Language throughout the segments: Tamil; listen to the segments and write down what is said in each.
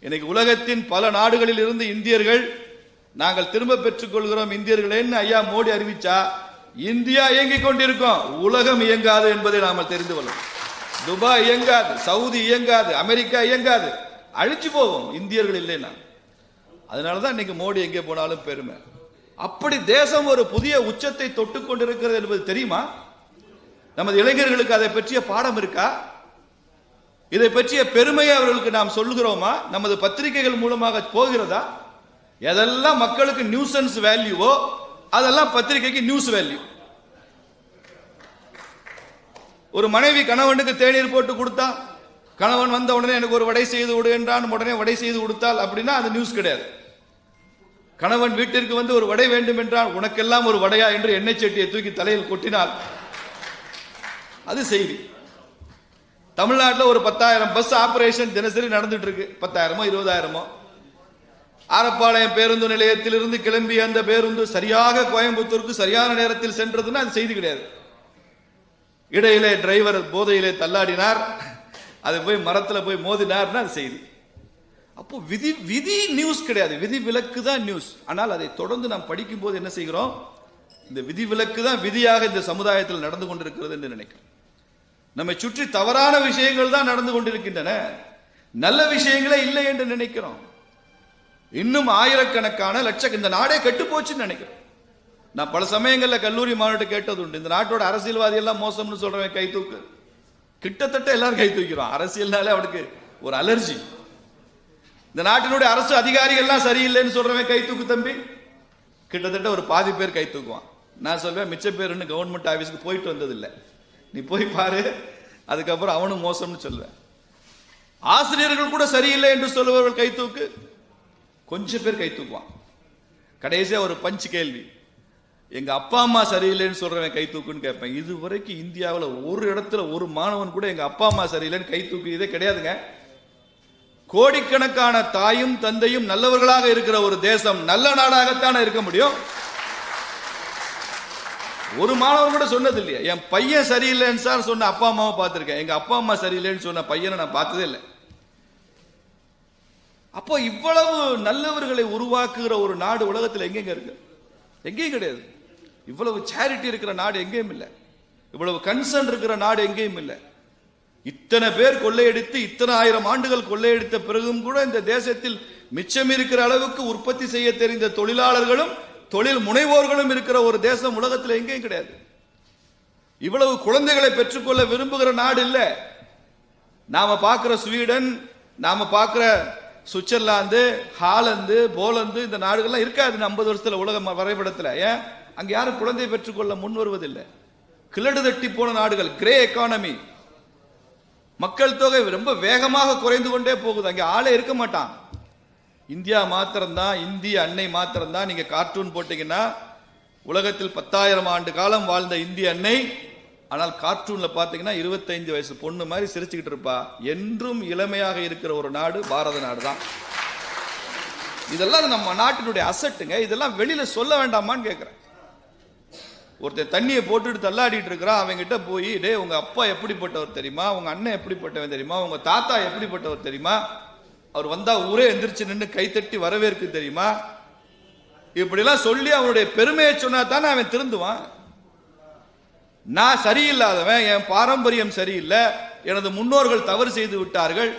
இன்னைக்கு உலகத்தின் பல நாடுகளில் இருந்து இந்தியர்கள் நாங்கள் திரும்ப பெற்றுக் கொள்கிறோம். இந்தியர்களேன்னு ஐயா மோடி அறிவிச்சா? இந்தியா இயங்கிக் கொண்டிருக்கோம். உலகம் இயங்காது என்பதை நாம தெரிந்து கொள்ளும் துபாய் இயங்காது சவுதி இயங்காது அமெரிக்கா இயங்காது. அழிச்சு போவோம். இந்தியர்கள் இல்லைன்னா. அதனால தான் இன்னைக்கு மோடி எங்கே போனாலும் பெருமை. அப்படி தேசம் ஒரு புதிய உச்சத்தை தொட்டு கொண்டிருக்கிறது என்பது தெரியுமா? நமது இளைஞர்களுக்கு அதை பற்றிய பாடம் இருக்கா? இதை பற்றிய பெருமையை அவர்களுக்கு நாம் சொல்லுகிறோமா? நமது பத்திரிகைகள் மூலமாக போகிறதா? எதெல்லாம் மக்களுக்கு நியூசன்ஸ் வேல்யூவோ அதெல்லாம் பத்திரிகைக்கு நியூஸ் வேல்யூ ஒரு மனைவி கணவனுக்கு தேநீர் போட்டு கொடுத்தா கணவன் வந்த உடனே எனக்கு ஒரு வடை செய்து விடு என்றான் உடனே வடை செய்து கொடுத்தால் அப்படின்னா அது நியூஸ் கிடையாது. கணவன் வீட்டிற்கு வந்து ஒரு வடை வேண்டும் என்றால் உனக்கெல்லாம் ஒரு வடையா? என்று எண்ணெய் சட்டியை தூக்கி தலையில் கொட்டினால் அது செய்தி. தமிழ்நாட்டில் ஒரு பத்தாயிரம் பஸ் ஆபரேஷன் தினசரி நடந்துட்டு இருக்கு. பத்தாயிரமோ இருபதாயிரமோ? ஆரப்பாளையம் பேருந்து நிலையத்திலிருந்து கிளம்பிய அந்த பேருந்து சரியாக கோயம்புத்தூருக்கு சரியான நேரத்தில் சென்றதுன்னா அது செய்தி கிடையாது. இடையிலே டிரைவர் போதையிலே தள்ளாடினார். அது போய் மரத்தில் போய் மோதினார்னா அது செய்தி. அப்போ விதி விதி நியூஸ் கிடையாது. விதி விலக்கு தான் நியூஸ் ஆனால் அதை தொடர்ந்து நாம் படிக்கும் போது என்ன செய்கிறோம்? இந்த விதி விலக்கு தான் விதியாக இந்த சமுதாயத்தில் நடந்து கொண்டிருக்கிறது என்று நினைக்கிறோம். நம்மை சுற்றி தவறான விஷயங்கள் தான் நடந்து கொண்டிருக்கின்றன. நல்ல விஷயங்களே இல்லை என்று நினைக்கிறோம். இன்னும் ஆயிரக்கணக்கான லட்சம் இந்த நாடே கெட்டு போச்சுன்னு நினைக்கிறேன் நான் பல சமயங்களில் கல்லூரி மாவட்டம் கேட்டது உண்டு இந்த நாட்டோட அரசியல்வாதி எல்லாம் மோசம்னு சொல்றவன் கை தூக்கு. கிட்டத்தட்ட எல்லாரும் கை தூக்கிறோம். அரசியல்னாலே அவனுக்கு ஒரு அலர்ஜி. இந்த நாட்டினுடைய அரசு அதிகாரிகள்லாம் சரியில்லைன்னு சொல்றவன் கை தூக்கு தம்பி. கிட்டத்தட்ட ஒரு பாதி பேர் கை தூக்குவான். நான் சொல்வேன் மிச்ச பேருன்னு கவர்மெண்ட் ஆபீஸ்க்கு போயிட்டு வந்ததில்லை. நீ போய் பாரு. அதுக்கப்புறம் அவனும் மோசம்னு சொல்லுவேன். ஆசிரியர்கள் கூட சரியில்லை என்று சொல்லுபவர்கள் கை தூக்கு. கொஞ்சம் பேர் கை தூக்குவான். கடைசியா ஒரு பஞ்சு கேள்வி. எங்க அப்பா அம்மா சரியில்லைன்னு சொல்றவன் கை தூக்குன்னு கேட்பேன். இது வரைக்கும் இந்தியாவில் ஒரு இடத்துல ஒரு மாணவன் கூட எங்க அப்பா அம்மா சரியில்லைன்னு கை தூக்கியதே கிடையாதுங்க. கோடிக்கணக்கான தாயும் தந்தையும் நல்லவர்களாக இருக்கிற ஒரு தேசம் நல்ல நாடாகத்தானே இருக்க முடியும்? ஒரு மாணவர் கூட சொன்னது இல்லையா என் பையன் சரியில்லைன்னு சார் சொன்ன அப்பா அம்மாவை பார்த்துருக்கேன். எங்க அப்பா அம்மா சரியில்லைன்னு சொன்ன பையனை நான் பார்த்ததே இல்லை. அப்போ இவ்வளவு நல்லவர்களை உருவாக்குகிற ஒரு நாடு உலகத்தில் எங்கெங்க இருக்கு? எங்கேயும் கிடையாது. இவ்வளவு சேரிட்டி இருக்கிற நாடு எங்கேயும் இல்லை. இவ்வளவு கன்சர்ன் இருக்கிற நாடு எங்கேயும் இல்லை. இத்தனை பேர் கொள்ளையடித்து இத்தனை ஆயிரம் ஆண்டுகள் கொள்ளையடித்த பிறகும் கூட இந்த தேசத்தில் மிச்சம் இருக்கிற அளவுக்கு உற்பத்தி செய்ய தெரிந்த தொழிலாளர்களும் தொழில் முனைவோர்களும் இருக்கிற ஒரு தேசம் உலகத்தில் எங்கேயும் கிடையாது. இவ்வளவு குழந்தைகளை பெற்றுக்கொள்ள விரும்புகிற நாடு இல்லை. நாம பார்க்கிற ஸ்வீடன் நாம பார்க்கிற சுவிட்சர்லாந்து ஹாலந்து போலந்து இந்த நாடுகள்லாம் இருக்காது ஐம்பது வருஷத்துல உலக வரைபடத்தில். ஏன்? அங்க யாரும் குழந்தையை பெற்றுக்கொள்ள முன் வருவதில்லை. கிளடு தட்டி போன நாடுகள் கிரே எக்கானமி மக்கள் தொகை ரொம்ப வேகமாக குறைந்து கொண்டே போகுது. அங்கே ஆளே இருக்க மாட்டான். இந்தியா மாத்திரம்தான் இந்திய அன்னை மாத்திரம்தான் நீங்கள் கார்ட்டூன் போட்டிங்கன்னா உலகத்தில் பத்தாயிரம் ஆண்டு காலம் வாழ்ந்த இந்திய அன்னை ஆனால் கார்ட்டூனில் பார்த்தீங்கன்னா இருபத்தைந்து வயசு பொண்ணு மாதிரி சிரிச்சுக்கிட்டு இருப்பா. என்றும் இளமையாக இருக்கிற ஒரு நாடு பாரத நாடு தான் இதெல்லாம் நம்ம நாட்டினுடைய அசட்டுங்க இதெல்லாம் வெளியில் சொல்ல வேண்டாமான்னு கேட்குறேன் ஒருத்தர் தண்ணியை போட்டுட்டு தள்ளாடிட்டு இருக்கிறான். அவங்ககிட்ட போய் டே உங்கள் அப்பா எப்படிப்பட்டவர் தெரியுமா? உங்கள் அண்ணன் எப்படிப்பட்டவன் தெரியுமா? உங்கள் தாத்தா எப்படிப்பட்டவர் தெரியுமா? அவர் வந்தா ஊரே எந்திரிச்சு நின்று கைத்தட்டி வரவேற்கு தெரியுமா? இப்படிலாம் சொல்லி அவனுடைய பெருமையை சொன்னா தானே அவன் திருந்துவான். நான் சரியில்லாதவன் என் பாரம்பரியம் சரியில்லை எனது முன்னோர்கள் தவறு செய்து விட்டார்கள்.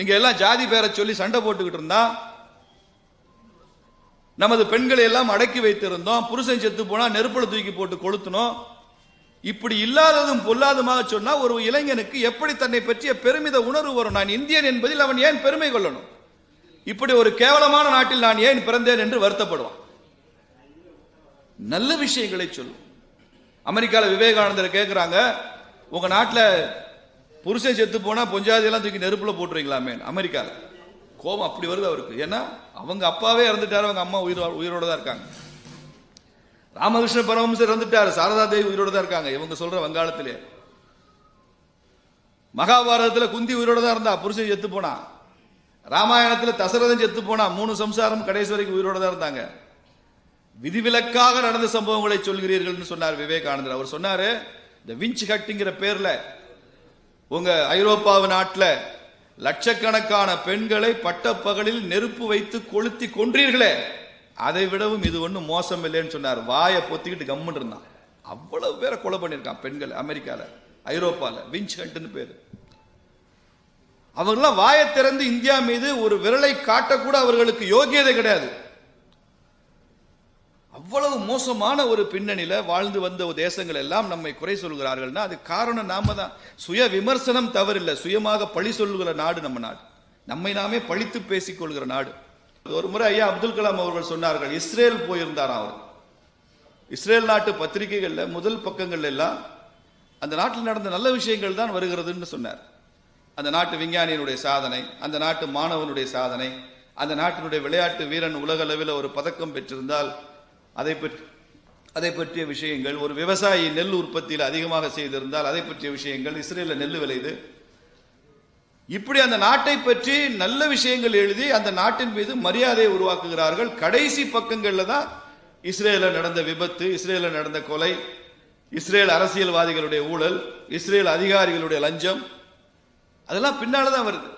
இங்க எல்லாம் ஜாதி பேரை சொல்லி சண்டை போட்டுக்கிட்டு இருந்தான். நமது பெண்களை எல்லாம் அடக்கி வைத்திருந்தோம். புருஷன் செத்து போனா நெருப்புல தூக்கி போட்டு கொளுத்தணும் இப்படி இல்லாததும் பொல்லாதமாக சொன்னா ஒரு இளைஞனுக்கு எப்படி தன்னை பற்றிய பெருமித உணர்வு வரும்? நான் இந்தியன் என்பதில் அவன் ஏன் பெருமை கொள்ளணும்? இப்படி ஒரு கேவலமான நாட்டில் நான் ஏன் பிறந்தேன் என்று வருத்தப்படுவான். நல்ல விஷயங்களை சொல்லும் அமெரிக்காவில் விவேகானந்தர் கேட்குறாங்க உங்க நாட்டில் புருஷன் செத்து போனா பொஞ்சாதியெல்லாம் தூக்கி நெருப்புல போட்டுருவீங்களாமே அமெரிக்காவில் கோபம் அப்படி வருது அவருக்கு. ஏன்னா அவங்க அப்பாவே இறந்துட்டாரு அவங்க அம்மா உயிர் உயிரோட தான் இருக்காங்க. ராமகிருஷ்ண பரமஹம்சர் இறந்துட்டாரு. சாரதா தேவி உயிரோட தான் இருக்காங்க. இவங்க சொல்ற வங்காளத்திலே. மகாபாரதத்தில் குந்தி உயிரோட தான் இருந்தா. புருஷன் செத்து போனா. ராமாயணத்தில் தசரதன் செத்து போனா. மூணு சம்சாரம் கடைசி வரைக்கும் உயிரோட தான் இருந்தாங்க. விதிவிலக்காக நடந்த சம்பவங்களை சொல்கிறீர்கள்னு சொன்னார் விவேகானந்தர். அவர் சொன்னாரு இந்த விஞ்ச் ஹட்டுங்கிற பேர்ல உங்க ஐரோப்பாவு நாட்டில் லட்சக்கணக்கான பெண்களை பட்டப்பகலில் நெருப்பு வைத்து கொளுத்தி கொன்றீர்களே. அதை விடவும் இது ஒன்றும் மோசம் இல்லைன்னு சொன்னார். வாயை பொத்திக்கிட்டு கம்முன்னு இருந்தான். அவ்வளவு பேரை கொலை பண்ணியிருக்கான் பெண்கள் அமெரிக்கால ஐரோப்பால. விஞ்ச் ஹண்ட்னு பேர். அவங்கெல்லாம் வாயை திறந்து இந்தியா மீது ஒரு விரலை காட்டக்கூட அவர்களுக்கு யோகியதை கிடையாது. அவ்வளவு மோசமான ஒரு பின்னணியில் வாழ்ந்து வந்த தேசங்கள் எல்லாம் நம்மை குறை சொல்கிறார்கள்னா அது காரணம் நாம தான். சுய விமர்சனம் தவறில்லை. சுயமாக பழி சொல்லுகிற நாடு நம்ம நாடு. நம்மை நாமே பழித்து பேசிக்கொள்கிற நாடு. ஒரு முறை ஐயா அப்துல் கலாம் அவர்கள் சொன்னார்கள் இஸ்ரேல் போயிருந்தார் அவர்? இஸ்ரேல் நாட்டு பத்திரிகைகளில் முதல் பக்கங்கள் எல்லாம் அந்த நாட்டில் நடந்த நல்ல விஷயங்கள் தான் வருகிறதுன்னு சொன்னார். அந்த நாட்டு விஞ்ஞானியினுடைய சாதனை அந்த நாட்டு மாணவனுடைய சாதனை அந்த நாட்டினுடைய விளையாட்டு வீரன் உலக அளவில் ஒரு பதக்கம் பெற்றிருந்தால் அதை பற்றி அதை பற்றிய விஷயங்கள் ஒரு விவசாயி நெல் உற்பத்தியில் அதிகமாக செய்திருந்தால் அதை பற்றிய விஷயங்கள் இஸ்ரேலில் நெல் விளையுது. இப்படி அந்த நாட்டை பற்றி நல்ல விஷயங்கள் எழுதி அந்த நாட்டின் மீது மரியாதையை உருவாக்குகிறார்கள். கடைசி பக்கங்களில் தான் இஸ்ரேலில் நடந்த விபத்து இஸ்ரேலில் நடந்த கொலை இஸ்ரேல் அரசியல்வாதிகளுடைய ஊழல் இஸ்ரேல் அதிகாரிகளுடைய லஞ்சம். அதெல்லாம் பின்னால் தான் வருது.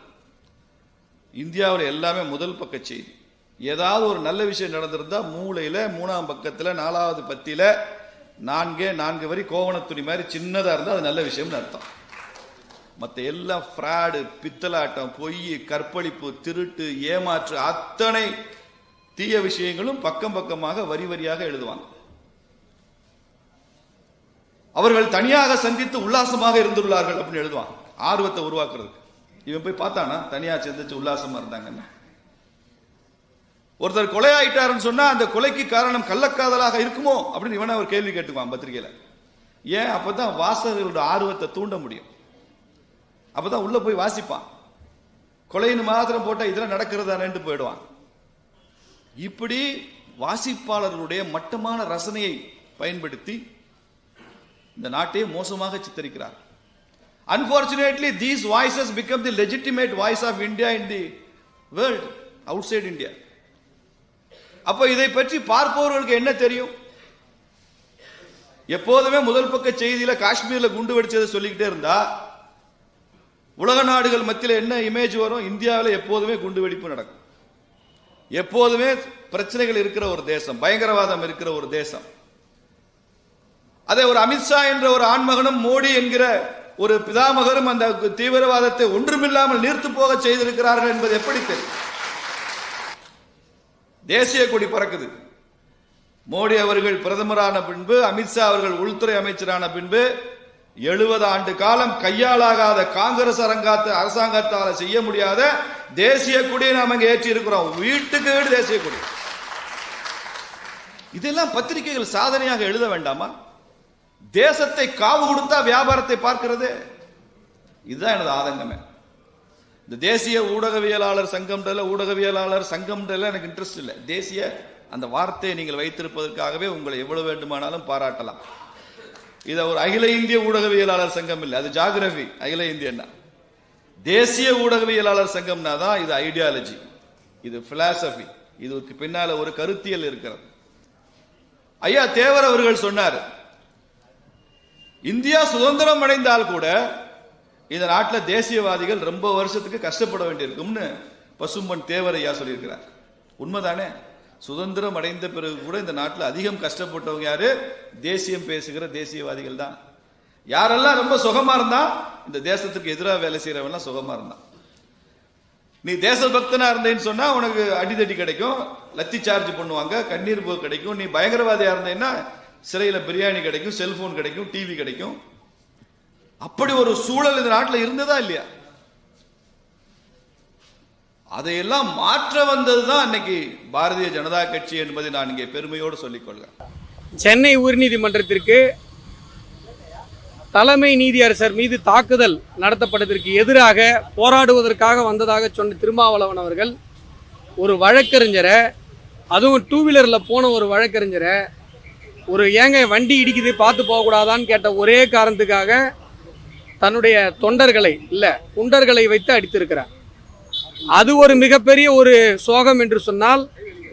இந்தியாவில் எல்லாமே முதல் பக்க செய்தி. ஏதாவது ஒரு நல்ல விஷயம் நடந்திருந்தால் மூளையில் மூணாம் பக்கத்தில் நாலாவது பத்தியில் நான்கே நான்கு வரி கோவணத்துணி மாதிரி சின்னதாக இருந்தால் அது நல்ல விஷயம்னு அர்த்தம். மற்ற எல்லாம் ஃப்ராடு பித்தலாட்டம் பொய் கற்பழிப்பு திருட்டு ஏமாற்று அத்தனை தீய விஷயங்களும் பக்கம் பக்கமாக வரி வரியாக எழுதுவாங்க. அவர்கள் தனியாக சந்தித்து உல்லாசமாக இருந்துள்ளார்கள் அப்படின்னு எழுதுவாங்க. ஆர்வத்தை உருவாக்குறதுக்கு. இவன் போய் பார்த்தானா? தனியா சந்திச்சு உல்லாசமா இருந்தாங்கன்னு ஒருத்தர் கொலை ஆயிட்டாருன்னு சொன்னா அந்த கொலைக்கு காரணம் கள்ளக்காதலாக இருக்குமோ அப்படின்னு இவனை ஒரு கேள்வி கேட்டுக்குவான் பத்திரிகையில. ஏன்? அப்பதான் வாசகர்களோட ஆர்வத்தை தூண்ட முடியும். அப்பதான் உள்ள போய் வாசிப்பான். கொலைன்னு மாத்திரம் போட்டா இதெல்லாம் நடக்கிறதானேன்ட்டு போயிடுவான். இப்படி வாசிப்பாளர்களுடைய மட்டமான ரசனையை பயன்படுத்தி இந்த நாட்டையே மோசமாக சித்தரிக்கிறார். Unfortunately these voices become the legitimate voice of India in the world outside India அப்போ இதை பற்றி பார்ப்பவர்களுக்கு என்ன தெரியும்? எப்போதுமே முதல் பக்க செய்தியில காஷ்மீர்ல குண்டு வெடிச்சதை சொல்லிக்கிட்டே இருந்தா உலக நாடுகள் மத்தியில் என்ன இமேஜ் வரும்? இந்தியாவில் எப்போதுமே குண்டு வெடிப்பு நடக்கும். எப்போதுமே பிரச்சனைகள் இருக்கிற ஒரு தேசம் பயங்கரவாதம் இருக்கிற ஒரு தேசம். அதே ஒரு அமித்ஷா என்ற ஒரு ஆண்மகனும் மோடி என்கிற ஒரு பிதாமகரும் அந்த தீவிரவாதத்தை ஒன்றுமில்லாமல் நீர்த்து போக செய்திருக்கிறார்கள் என்பது எப்படி தெரியும்? தேசிய கொடி பறக்குது. மோடி அவர்கள் பிரதமரான பின்பு அமித்ஷா அவர்கள் உள்துறை அமைச்சரான பின்பு எழுபது ஆண்டு காலம் கையாளாகாத காங்கிரஸ் அரங்காத்த அரசாங்கத்தால் செய்ய முடியாத தேசிய கொடியை நாம இங்க ஏற்றி இருக்கிறோம். வீட்டுக்கு வீடு தேசிய கொடி. இதெல்லாம் பத்திரிகைகள் சாதனையாக எழுத வேண்டாமா? தேசத்தை காவு கொடுத்தா வியாபாரத்தை பார்க்கிறது? இதுதான் எனது ஆதங்கமே. இந்த தேசிய ஊடகவியலாளர் சங்கம்ல ஊடகவியலாளர் சங்கம்ல எனக்கு இன்ட்ரெஸ்ட் இல்லை. தேசிய அந்த வார்த்தையை நீங்கள் வைத்திருப்பதற்காகவே உங்களை எவ்வளவு வேண்டுமானாலும் பாராட்டலாம். இதை ஒரு அகில இந்திய ஊடகவியலாளர் சங்கம் இல்லை அது ஜாகிரபி அகில இந்தியன்னா. தேசிய ஊடகவியலாளர் சங்கம்னா தான் இது ஐடியாலஜி இது பிலாசபி இதுக்கு பின்னால ஒரு கருத்தியல் இருக்கிறது. ஐயா தேவர் அவர்கள் சொன்னார் இந்தியா சுதந்திரம் அடைந்தால் கூட இந்த நாட்டில் தேசியவாதிகள் ரொம்ப வருஷத்துக்கு கஷ்டப்பட வேண்டியிருக்கும்னு பசும்பன் தேவர் ஐயா சொல்லியிருக்கிறார். உண்மைதானே? சுதந்திரம் அடைந்த பிறகு கூட இந்த நாட்டில் அதிகம் கஷ்டப்பட்டவங்க யாரு? தேசியம் பேசுகிற தேசியவாதிகள் தான். யாரெல்லாம் ரொம்ப சுகமா இருந்தா இந்த தேசத்துக்கு எதிராக வேலை செய்யறவெல்லாம் சுகமா இருந்தான் நீ தேசபக்தனா இருந்தேன்னு சொன்னா உனக்கு அடிதடி கிடைக்கும் லத்தி சார்ஜ் பண்ணுவாங்க கண்ணீர் போ கிடைக்கும் நீ பயங்கரவாதியா இருந்தேன்னா சிறையில பிரியாணி கிடைக்கும் செல்போன் கிடைக்கும் டிவி கிடைக்கும். அப்படி ஒரு சூழல் இந்த நாட்டில் இருந்ததா இல்லையா? அதையெல்லாம் மாற்ற வந்தது தான் அன்னைக்கு பாரதிய ஜனதா கட்சி என்பதை நான் இங்கே பெருமையோடு சொல்லிக்கொள்கிறேன். சென்னை உயர்நீதிமன்றத்திற்கு தலைமை நீதியரசர் மீது தாக்குதல் நடத்தப்பட்டதற்கு எதிராக போராடுவதற்காக வந்ததாக சொன்ன திருமாவளவன் அவர்கள் ஒரு வழக்கறிஞரை அதுவும் டூ வீலரில் போன ஒரு வழக்கறிஞரை ஒரு ஏங்க வண்டி இடிக்குது பார்த்து போகக்கூடாதான்னு கேட்ட ஒரே காரணத்துக்காக தன்னுடைய தொண்டர்களை இல்லை குண்டர்களை வைத்து அடித்திருக்கிறார். அது ஒரு மிகப்பெரிய ஒரு சோகம் என்று சொன்னால்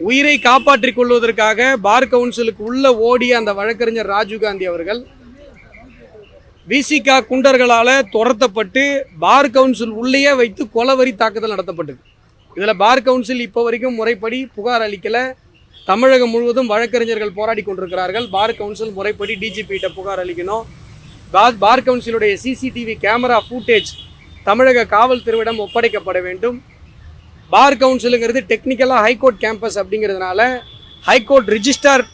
உயிரை காப்பாற்றிக் கொள்வதற்காக பார் கவுன்சிலுக்கு உள்ள ஓடிய அந்த வழக்கறிஞர் ராஜீவ்காந்தி அவர்கள் விசிகா குண்டர்களால் துரத்தப்பட்டு பார் கவுன்சில் உள்ளேயே வைத்து கொலவரி தாக்குதல் நடத்தப்பட்டது. இதில் பார் கவுன்சில் இப்போ வரைக்கும் முறைப்படி புகார் அளிக்கலை. தமிழகம் முழுவதும் வழக்கறிஞர்கள் போராடி கொண்டிருக்கிறார்கள். பார் கவுன்சில் முறைப்படி டிஜிபிகிட்ட புகார் அளிக்கணும். பார் பார் கவுன்சிலுடைய சிசிடிவி கேமரா ஃபூட்டேஜ் தமிழக காவல்துறையிடம் ஒப்படைக்கப்பட வேண்டும். பார் கவுன்சிலுங்கிறது டெக்னிக்கலாக ஹைகோர்ட் கேம்பஸ் அப்படிங்கிறதுனால ஹைகோர்ட் ரிஜிஸ்டார்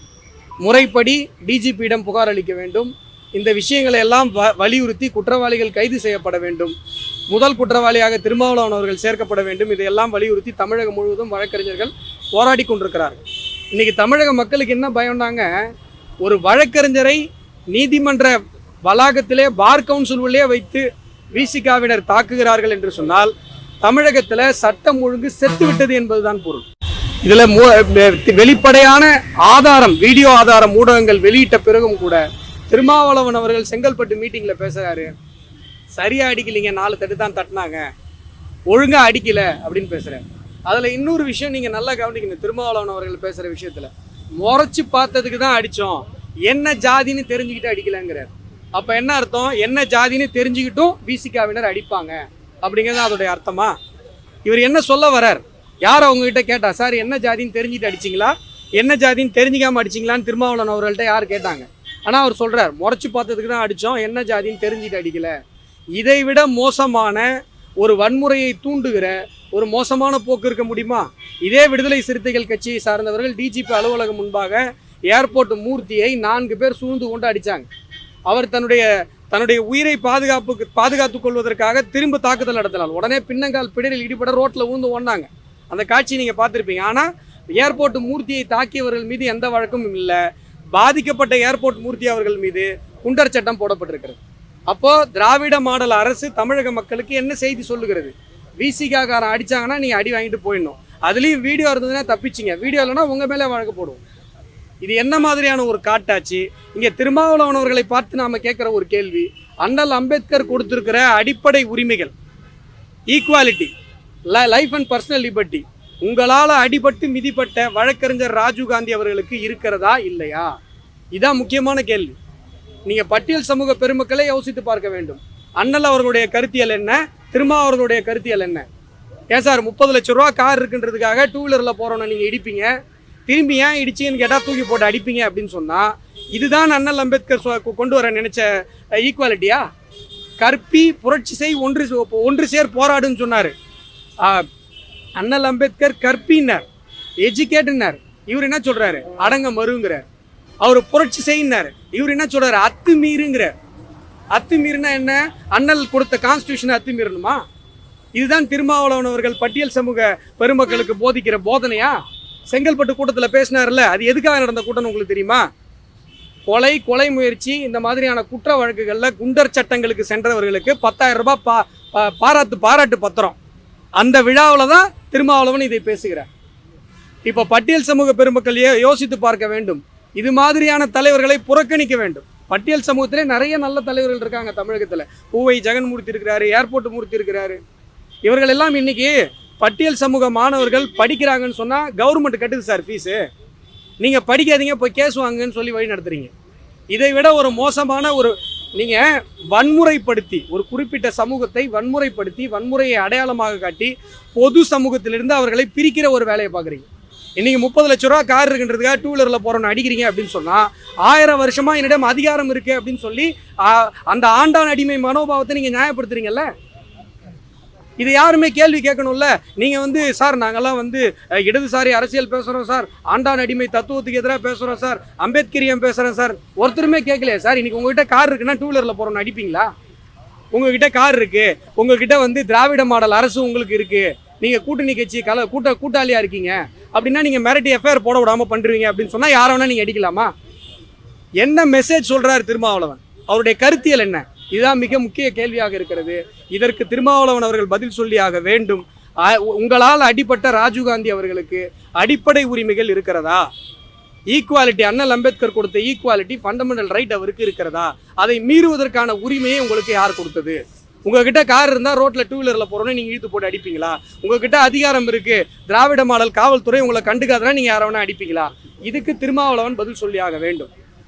முறைப்படி டிஜிபியிடம் புகார் அளிக்க வேண்டும். இந்த விஷயங்களை எல்லாம் வ வலியுறுத்தி குற்றவாளிகள் கைது செய்யப்பட வேண்டும். முதல் குற்றவாளியாக திருமாவளவன் அவர்கள் சேர்க்கப்பட வேண்டும். இதையெல்லாம் வலியுறுத்தி தமிழகம் முழுவதும் வழக்கறிஞர்கள் போராடி கொண்டிருக்கிறார்கள். இன்றைக்கி தமிழக மக்களுக்கு என்ன பயம்னாங்க? ஒரு வழக்கறிஞரை நீதிமன்ற வளாகத்திலே பார் கவுன்சில் உள்ளே வைத்து விசிகாவினர் தாக்குகிறார்கள் என்று சொன்னால் தமிழகத்தில் சட்டம் ஒழுங்கு செத்து விட்டது என்பதுதான் பொருள். இதுல வெளிப்படையான ஆதாரம் வீடியோ ஆதாரம் ஊடகங்கள் வெளியிட்ட பிறகும் கூட திருமாவளவன் அவர்கள் செங்கல்பட்டு மீட்டிங்ல பேசுறாரு. சரியா அடிக்கலைங்க நாலு தட்டு தான் தட்டினாங்க. ஒழுங்கா அடிக்கல அப்படின்னு பேசுறாரு. அதுல இன்னொரு விஷயம் நீங்க நல்லா கவனிக்கணும் திருமாவளவன் அவர்கள் பேசுற விஷயத்துல. முறைச்சு பார்த்ததுக்கு தான் அடிச்சோம். என்ன ஜாதின்னு தெரிஞ்சுக்கிட்டு அடிக்கலங்கிறார். அப்ப என்ன அர்த்தம்? என்ன ஜாதின்னு தெரிஞ்சுக்கிட்டும் விசிகாவினர் அடிப்பாங்க. அப்படிங்கிறது அதோடைய அர்த்தமா? இவர் என்ன சொல்ல வரார்? யார் அவங்ககிட்ட கேட்டா சார் என்ன ஜாதின்னு தெரிஞ்சுட்டு அடிச்சிங்களா? என்ன ஜாதின்னு தெரிஞ்சிக்காமல் அடிச்சிங்களான்னு திருமாவளவன் அவர்கள்ட்ட யார் கேட்டாங்க? ஆனால் அவர் சொல்கிறார் முறைச்சி பார்த்ததுக்கு தான் அடித்தோம் என்ன ஜாதின்னு தெரிஞ்சுட்டு அடிக்கல. இதை விட மோசமான ஒரு வன்முறையை தூண்டுகிற ஒரு மோசமான போக்கு இருக்க முடியுமா? இதே விடுதலை சிறுத்தைகள் கட்சியை சார்ந்தவர்கள் டிஜிபி அலுவலகம் முன்பாக ஏர்போர்ட் மூர்த்தியை நான்கு பேர் சூழ்ந்து கொண்டு அடித்தாங்க அவர் தன்னுடைய தன்னுடைய உயிரை பாதுகாப்புக்கு பாதுகாத்துக் கொள்வதற்காக திரும்ப தாக்குதல் நடத்தினால் உடனே பின்னங்கால் பிடரில் இடிபட ரோட்டில் ஊந்து ஓடினாங்க. அந்த காட்சி நீங்கள் பார்த்துருப்பீங்க. ஆனால் ஏர்போர்ட் மூர்த்தியை தாக்கியவர்கள் மீது எந்த வழக்கும் இல்லை. பாதிக்கப்பட்ட ஏர்போர்ட் மூர்த்தி அவர்கள் மீது குண்டர் சட்டம் போடப்பட்டிருக்கிறது. அப்போது திராவிட மாடல் அரசு தமிழக மக்களுக்கு என்ன செய்தி சொல்லுகிறது? விசிகாக்காரன் அடிச்சாங்கன்னா நீங்கள் அடி வாங்கிட்டு போயிடணும். அதுலேயும் வீடியோ இருந்ததுன்னா தப்பிச்சிங்க. வீடியோ இல்லைன்னா உங்கள் மேலே வழக்கு போடுவோம். இது என்ன மாதிரியான ஒரு காட்டாச்சு? இங்கே திருமாவளவனவர்களை பார்த்து நாம் கேட்குற ஒரு கேள்வி. அண்ணல் அம்பேத்கர் கொடுத்துருக்கிற அடிப்படை உரிமைகள் equality life and personal liberty உங்களால் அடிபட்டு மிதிப்பட்ட வழக்கறிஞர் ராஜீவ் காந்தி அவர்களுக்கு இருக்கிறதா இல்லையா? இதான் முக்கியமான கேள்வி. நீங்கள் பட்டியல் சமூக பெருமக்களை யோசித்து பார்க்க வேண்டும். அண்ணல் அவர்களுடைய கருத்தியல் என்ன? திருமா அவர்களுடைய கருத்தியல் என்ன? ஏன் சார் முப்பது லட்ச ரூபா கார் இருக்குன்றதுக்காக டூ வீலரில் போகிறோன்னு நீங்கள் இடிப்பீங்க. திரும்பி ஏன் இடிச்சிங்கன்னு கேட்டால் தூக்கி போட்டு அடிப்பீங்க அப்படின்னு சொன்னால் இதுதான் அண்ணல் அம்பேத்கர் கொண்டு வர நினைச்ச ஈக்குவாலிட்டியா கற்பி புரட்சி செய் ஒன்று சே- ஒன்று சேர் போராடுன்னு சொன்னார். அண்ணல் அம்பேத்கர் கற்பினார் எஜுகேட்டுனார் இவர் என்ன சொல்றாரு? அடங்க மறுங்கிறார். அவர் புரட்சி செய்யினார் இவர் என்ன சொல்றாரு? அத்துமீறுங்கிறார். அத்துமீறினா என்ன? அண்ணல் கொடுத்த கான்ஸ்டியூஷனை அத்துமீறணுமா? இதுதான் திருமாவளவன் அவர்கள் பட்டியல் சமூக பெருமக்களுக்கு போதிக்கிற போதனையா? செங்கல்பட்டு கூட்டத்தில் பேசினார்ல அது எதுக்காக நடந்த கூட்டம்னு உங்களுக்கு தெரியுமா? கொலை கொலை முயற்சி இந்த மாதிரியான குற்ற வழக்குகளில் குண்டர் சட்டங்களுக்கு சென்றவர்களுக்கு பத்தாயிரம் ரூபாய் பா பாராட்டு பாராட்டு பத்திரம். அந்த விழாவில் தான் திருமாவளவன் இதை பேசுகிறார். இப்போ பட்டியல் சமூக பெருமக்களையோ யோசித்து பார்க்க வேண்டும். இது மாதிரியான தலைவர்களை புறக்கணிக்க வேண்டும். பட்டியல் சமூகத்திலே நிறைய நல்ல தலைவர்கள் இருக்காங்க தமிழகத்தில். பூவை ஜெகன்மூர்த்தி இருக்கிறாரு ஏர்போர்ட் மூர்த்தி இருக்கிறாரு. இவர்கள் எல்லாம் இன்னைக்கு பட்டியல் சமூக மாணவர்கள் படிக்கிறாங்கன்னு சொன்னால் கவர்மெண்ட் கட்டுது சார் ஃபீஸு நீங்கள் படிக்காதீங்க போய் கேஸ் வாங்குங்கன்னு சொல்லி வழி நடத்துறீங்க. இதை விட ஒரு மோசமான ஒரு நீங்கள் வன்முறைப்படுத்தி ஒரு குறிப்பிட்ட சமூகத்தை வன்முறைப்படுத்தி வன்முறையை அடையாளமாக காட்டி பொது சமூகத்திலிருந்து அவர்களை பிரிக்கிற ஒரு வேலையை பார்க்குறீங்க. இன்னைக்கு முப்பது லட்ச ரூபா கார் இருக்குன்றதுக்காக டூ வீலரில் போகிறோன்னு அடிக்கிறீங்க அப்படின்னு சொன்னால் ஆயிரம் வருஷமாக என்னிடம் அதிகாரம் இருக்குது அப்படின்னு சொல்லி அந்த ஆண்டான் அடிமை மனோபாவத்தை நீங்கள் நியாயப்படுத்துறீங்கல்ல? இது யாருமே கேள்வி கேட்கணும்ல. நீங்கள் வந்து சார் நாங்கள்லாம் வந்து இடதுசாரி அரசியல் பேசுகிறோம் சார். ஆண்டான் அடிமை தத்துவத்துக்கு எதிராக பேசுகிறோம் சார். அம்பேத்கரியம் பேசுகிறேன் சார்? ஒருத்தருமே கேட்கலையே சார்? இன்னைக்கு உங்ககிட்ட கார் இருக்குன்னா டூ வீலரில் போறோம்னு அடிப்பீங்களா? உங்ககிட்ட கார் இருக்குது உங்ககிட்ட வந்து திராவிட மாடல் அரசு உங்களுக்கு இருக்குது நீங்கள் கூட்டணி கட்சி கல கூட்ட கூட்டாளியாக இருக்கீங்க. அப்படின்னா நீங்கள் மிரட்டி எஃப்ஐஆர் போட விடாமல் பண்ணுறீங்க அப்படின்னு சொன்னால் யாரை வேணால் நீங்கள் அடிக்கலாமா? என்ன மெசேஜ் சொல்கிறாரு திருமாவளவன்? அவருடைய கருத்தியல் என்ன? இதுதான் மிக முக்கிய கேள்வியாக இருக்கிறது. இதற்கு திருமாவளவன் அவர்கள் பதில் சொல்லியாக வேண்டும். உங்களால் அடிப்பட்ட ராஜீவ்காந்தி அவர்களுக்கு அடிப்படை உரிமைகள் இருக்கிறதா? ஈக்குவாலிட்டி அண்ணல் அம்பேத்கர் கொடுத்த ஈக்குவாலிட்டி ஃபண்டமெண்டல் ரைட் அவருக்கு இருக்கிறதா? அதை மீறுவதற்கான உரிமையை உங்களுக்கு யார் கொடுத்தது? உங்ககிட்ட கார் இருந்தால் ரோட்டில் டூ வீலரில் போகிறோன்னு நீங்கள் இழுத்து போட்டு அடிப்பீங்களா? உங்ககிட்ட அதிகாரம் இருக்குது திராவிட மாடல் காவல்துறை உங்களை கண்டுக்காதனா நீங்கள் யாரவனா அடிப்பீங்களா? இதுக்கு திருமாவளவன் பதில் சொல்லியாக வேண்டும்.